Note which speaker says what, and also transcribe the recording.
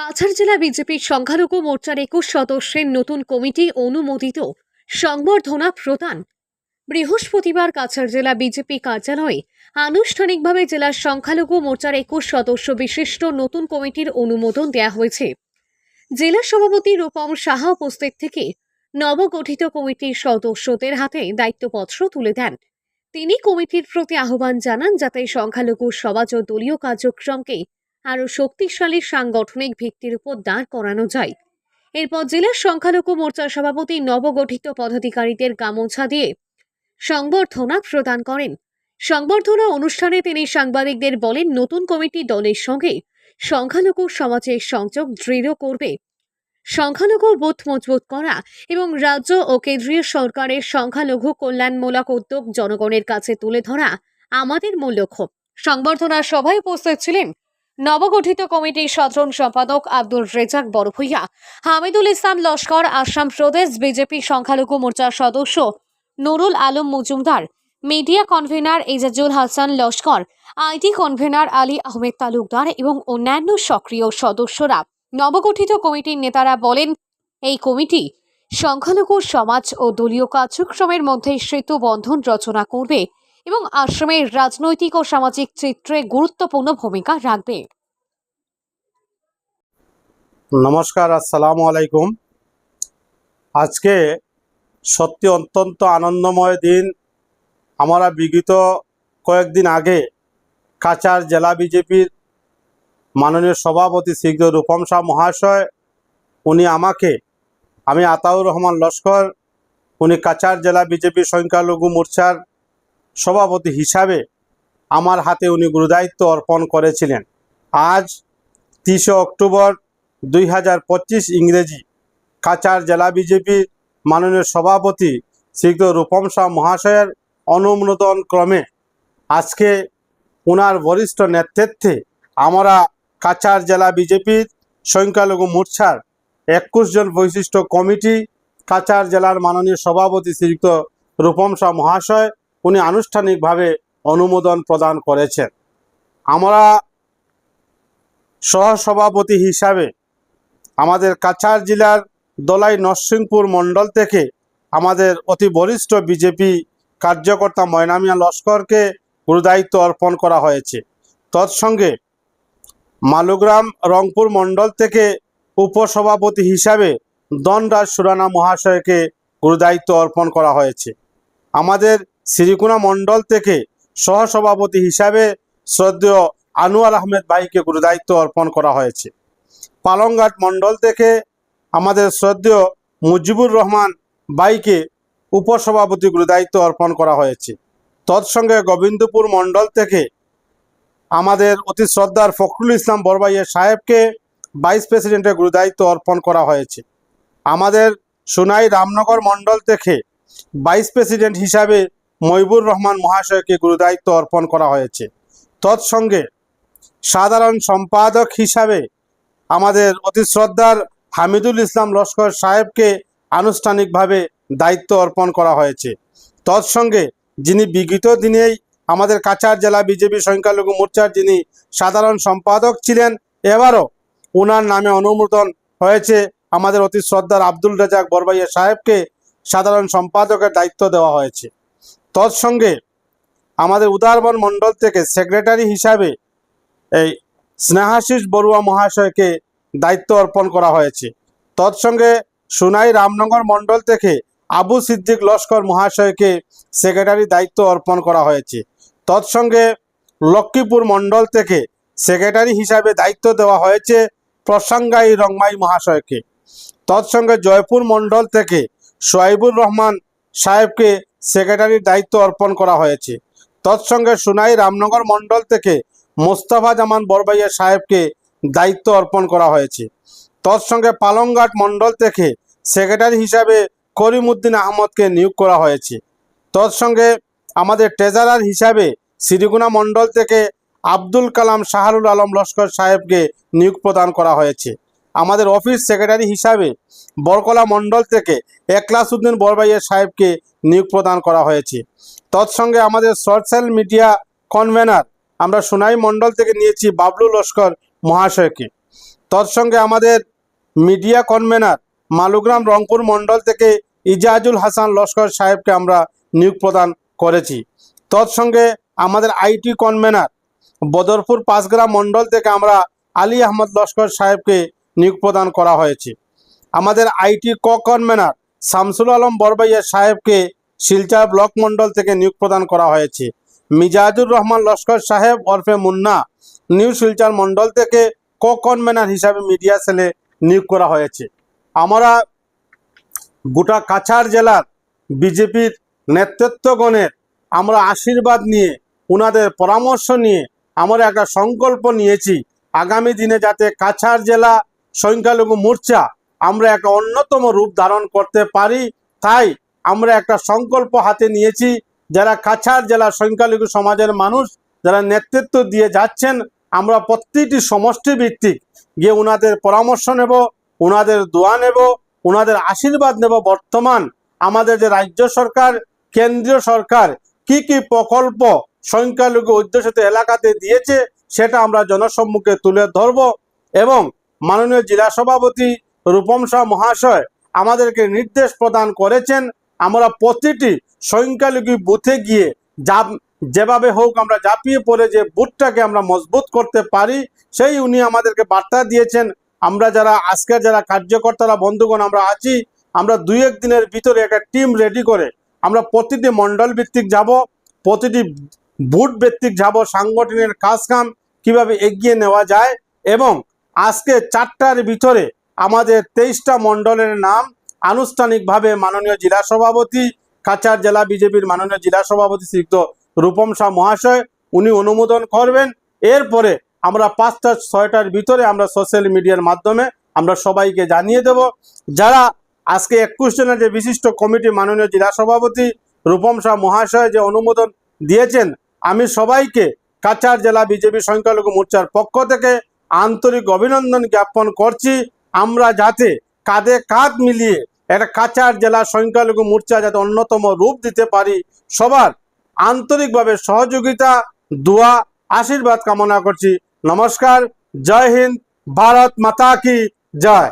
Speaker 1: কাছাড় জেলা বিজেপির সংখ্যালঘু মোর্চার একুশ সদস্যের নতুন কমিটি অনুমোদিত। সংবর্ধনা প্রদান। বৃহস্পতিবার কাছাড় জেলা বিজেপি কার্যালয়ে আনুষ্ঠানিকভাবে জেলার সংখ্যালঘু মোর্চার একুশ সদস্য বিশিষ্ট নতুন কমিটির অনুমোদন দেওয়া হয়েছে। জেলা সভাপতি রূপম সাহা উপস্থিত থেকে নবগঠিত কমিটির সদস্যদের হাতে দায়িত্বপত্র তুলে দেন। তিনি কমিটির প্রতি আহ্বান জানান যাতে সংখ্যালঘু সমাজ ও দলীয় কার্যক্রমকে আরও শক্তিশালী সাংগঠনিক ভিত্তির উপর দাঁড় করানো যায়। এরপর জেলার সংখ্যালঘু মোর্চার সভাপতি নবগঠিত পদাধিকারীদের গামোছা দিয়ে সংবর্ধনা প্রদান করেন। সংবর্ধনা অনুষ্ঠানে তিনি সাংবাদিকদের বলেন, নতুন কমিটি দলের সঙ্গে সংখ্যালঘু সমাজের সংযোগ দৃঢ় করবে। সংখ্যালঘু বোধ মজবুত করা এবং রাজ্য ও কেন্দ্রীয় সরকারের সংখ্যালঘু কল্যাণমূলক উদ্যোগ জনগণের কাছে তুলে ধরা আমাদের মূল লক্ষ্য। সংবর্ধনা সভায় উপস্থিত ছিলেন নবগঠিত কমিটির সাধারণ সম্পাদক আব্দুল রেজাক বড়ভূইয়া, হামিদুল ইসলাম লস্কর, আসাম প্রদেশ বিজেপি সংখ্যালঘু মোর্চার সদস্য Nurul Alam Majumdar, media convener Ejajul Hasan Laskar, IT convener Ali Ahmed Talukdar এবং অন্যান্য সক্রিয় সদস্যরা। নবগঠিত কমিটির নেতারা বলেন, এই কমিটি সংখ্যালঘু সমাজ ও দলীয় কার্যক্রমের মধ্যে সেতু বন্ধন রচনা করবে এবং আসামের রাজনৈতিক ও সামাজিক চিত্রে গুরুত্বপূর্ণ ভূমিকা রাখবে।
Speaker 2: নমস্কার, আসসালামু আলাইকুম। আজকে সত্যি অত্যন্ত আনন্দময় দিন। আমরা বিগত কয়েকদিন আগে কাচার জেলা বিজেপির মাননীয় সভাপতি শ্রীযুক্ত রূপম শাহ মহাশয়, উনি আমাকে, আমি আতাউর রহমান লস্কর, উনি কাচার জেলা বিজেপি সংখ্যালঘু মোর্চার সভাপতি হিসাবে আমার হাতে উনি গুরুদায়িত্ব অর্পণ করেছিলেন। আজ তিরিশে অক্টোবর দুই হাজার পঁচিশ ইংরেজি কাচার জেলা বিজেপির মাননীয় সভাপতি শ্রীযুক্ত রূপম শাহ মহাশয়ের অনুমোদন ক্রমে আজকে ওনার বরিষ্ঠ নেতৃত্বে আমরা কাচার জেলা বিজেপির সংখ্যালঘু মোর্চার একুশ জন বৈশিষ্ট্য কমিটি কাচার জেলার মাননীয় সভাপতি শ্রীযুক্ত রূপম শাহ মহাশয় উনি আনুষ্ঠানিকভাবে অনুমোদন প্রদান করেছেন। আমরা সহসভাপতি হিসাবে আমাদের কাছাড় জেলার দলাই নরসিংপুর মণ্ডল থেকে আমাদের অতি বরিষ্ঠ বিজেপি কার্যকর্তা ময়নামিয়া লস্করকে গুরুদায়িত্ব অর্পণ করা হয়েছে। তৎসঙ্গে মালুগ্রাম রংপুর মণ্ডল থেকে উপসভাপতি হিসাবে দনরাজ সুরানা মহাশয়কে গুরুদায়িত্ব অর্পণ করা হয়েছে। আমাদের শ্রীকুনা মণ্ডল থেকে সহসভাপতি হিসাবে শ্রদ্ধেয় আনোয়ার আহমেদ ভাইকে গুরুদায়িত্ব অর্পণ করা হয়েছে। পালংঘাট মণ্ডল থেকে আমাদের শ্রদ্ধেয় মুজিবুর রহমান বাইকে উপসভাপতি গুরুদায়িত্ব অর্পণ করা হয়েছে। তৎসঙ্গে গোবিন্দপুর মণ্ডল থেকে আমাদের অতি শ্রদ্ধার ফখরুল ইসলাম বরবাইয়ের সাহেবকে ভাইস প্রেসিডেন্টের গুরুদায়িত্ব অর্পণ করা হয়েছে। আমাদের সোনাই রামনগর মণ্ডল থেকে ভাইস প্রেসিডেন্ট হিসাবে মইবুর রহমান মহাশয়কে গুরুদায়িত্ব অর্পণ করা হয়েছে। তৎসঙ্গে সাধারণ সম্পাদক হিসাবে আমাদের অতি শ্রদ্ধার হামিদুল ইসলাম লস্কর সাহেবকে আনুষ্ঠানিকভাবে দায়িত্ব অর্পণ করা হয়েছে। তৎসঙ্গে যিনি বিগত দিনেই আমাদের কাছাড় জেলা বিজেপি সংখ্যালঘু মোর্চার যিনি সাধারণ সম্পাদক ছিলেন, এবারও ওনার নামে অনুমোদন হয়েছে আমাদের অতি শ্রদ্ধার আব্দুল রাজাক বরবাইয়া সাহেবকে সাধারণ সম্পাদকের দায়িত্ব দেওয়া হয়েছে। তৎসঙ্গে আমাদের উদারবন মণ্ডল থেকে সেক্রেটারি হিসাবে এই স্নেহাশিস বড়ুয়া মহাশয়কে দায়িত্ব অর্পণ করা হয়েছে। তৎসঙ্গে সুনাই রামনগর মণ্ডল থেকে আবু সিদ্দিক লস্কর মহাশয়কে সেক্রেটারি দায়িত্ব অর্পণ করা হয়েছে। তৎসঙ্গে লক্ষ্মীপুর মণ্ডল থেকে সেক্রেটারি হিসাবে দায়িত্ব দেওয়া হয়েছে প্রসঙ্গাই রংমাই মহাশয়কে। তৎসঙ্গে জয়পুর মণ্ডল থেকে সোয়াইবুর রহমান সাহেবকে সেক্রেটারির দায়িত্ব অর্পণ করা হয়েছে। তৎসঙ্গে সুনাই রামনগর মণ্ডল থেকে মোস্তফা জামান বরবাইয়া সাহেবকে দায়িত্ব অর্পণ করা হয়েছে। তৎসঙ্গে পালংঘাট মণ্ডল থেকে সেক্রেটারি হিসাবে করিমউদ্দিন আহমদকে নিয়োগ করা হয়েছে। তৎসঙ্গে আমাদের ট্রেজারার হিসাবে সিরিগুনা মণ্ডল থেকে আব্দুল কালাম শাহরুল আলম লস্কর সাহেবকে নিয়োগ প্রদান করা হয়েছে। আমাদের অফিস সেক্রেটারি হিসাবে বরকলা মণ্ডল থেকে একলাসউদ্দিন বরবাইয়া সাহেবকে নিয়োগ প্রদান করা হয়েছে। তৎসঙ্গে আমাদের সোশ্যাল মিডিয়া কনভেনার আমরা সোনাই মণ্ডল থেকে নিয়েছি বাবলু লস্কর মহাশয়কে। তৎসঙ্গে আমাদের মিডিয়া কনভেনার মালুগ্রাম রংপুর মণ্ডল থেকে ইজাজুল হাসান লস্কর সাহেবকে আমরা নিয়োগ প্রদান করেছি। তৎসঙ্গে আমাদের আইটি কনভেনার বদরপুর পাঁচগ্রাম মণ্ডল থেকে আমরা আলী আহমদ লস্কর সাহেবকে নিয়োগ প্রদান করা হয়েছে। আমাদের আইটি ক কনভেনার শামসুল আলম বরবাইয়া সাহেবকে শিলচর ব্লক মণ্ডল থেকে নিয়োগ প্রদান করা হয়েছে। মিজাজুর রহমান লস্কর সাহেব ওরফে মুন্না নিউ শিলচর মণ্ডল থেকে ক কনভেনার হিসাবে মিডিয়া সেলে নিয়োগ করা হয়েছে। আমরা গোটা কাছাড় জেলার বিজেপির নেতৃত্বগণের আমরা আশীর্বাদ নিয়ে ওনাদের পরামর্শ নিয়ে আমরা একটা সংকল্প নিয়েছি। আগামী দিনে যাতে কাছাড় জেলা সংখ্যালঘু মোর্চা আমরা একটা অন্যতম রূপ ধারণ করতে পারি। তাই আমরা একটা সংকল্প হাতে নিয়েছি, যারা কাছাড় জেলা সংখ্যালঘু সমাজের মানুষ, যারা নেতৃত্ব দিয়ে যাচ্ছেন, আমরা প্রত্যেকটি সমষ্টি ভিত্তিক গিয়ে ওনাদের পরামর্শ নেব ওনাদের দোয়া নেব ওনাদের আশীর্বাদ নেব। বর্তমান আমাদের যে রাজ্য সরকার, কেন্দ্রীয় সরকার কি কি প্রকল্প সংখ্যালঘু অধ্যুষিত এলাকাতে দিয়েছে, সেটা আমরা জনসম্মুখে তুলে ধরব এবং মাননীয় জেলা সভাপতি রূপম শাহ মহাশয় আমাদেরকে নির্দেশ প্রদান করেছেন, আমরা প্রতিটি সংখ্যালঘু বুথে গিয়ে যা যেভাবে হোক আমরা ঝাঁপিয়ে পড়ে যে বুথটাকে আমরা মজবুত করতে পারি, সেই উনি আমাদেরকে বার্তা দিয়েছেন। আমরা যারা, আজকের যারা কার্যকর্তারা, বন্ধুগণ আমরা আছি, আমরা দুই এক দিনের ভিতরে একটা টিম রেডি করে আমরা প্রতিটি মণ্ডল ভিত্তিক যাব, প্রতিটি বুথ ভিত্তিক যাব, সাংগঠনিক কাজ কাম কীভাবে এগিয়ে নেওয়া যায় এবং আজকে চারটার ভিতরে আমাদের তেইশটা মণ্ডলের নাম আনুষ্ঠানিকভাবে মাননীয় জেলা সভাপতি, কাছাড় জেলা বিজেপির মাননীয় জেলা সভাপতি শ্রীযুক্ত রূপম শাহ মহাশয়, উনি অনুমোদন করবেন। এরপরে আমরা পাঁচটা, ছয়টার ভিতরে আমরা সোশ্যাল মিডিয়ার মাধ্যমে আমরা সবাইকে জানিয়ে দেব। যারা আজকে একুশ জনের যে বিশিষ্ট কমিটি মাননীয় জেলা সভাপতি রূপম শাহ মহাশয় যে অনুমোদন দিয়েছেন, আমি সবাইকে কাছাড় জেলা বিজেপি সংখ্যালঘু মোর্চার পক্ষ থেকে আন্তরিক অভিনন্দন জ্ঞাপন করছি। আমরা যাতে কাঁধে কাঁধ মিলিয়ে একটা কাছাড় জেলা সংখ্যালঘু মোর্চা যাতে অন্যতম রূপ দিতে পারি। সবার আন্তরিকভাবে সহযোগিতা, দোয়া, আশীর্বাদ কামনা করছি। নমস্কার, জয় হিন্দ, ভারত মাতা কি জয়।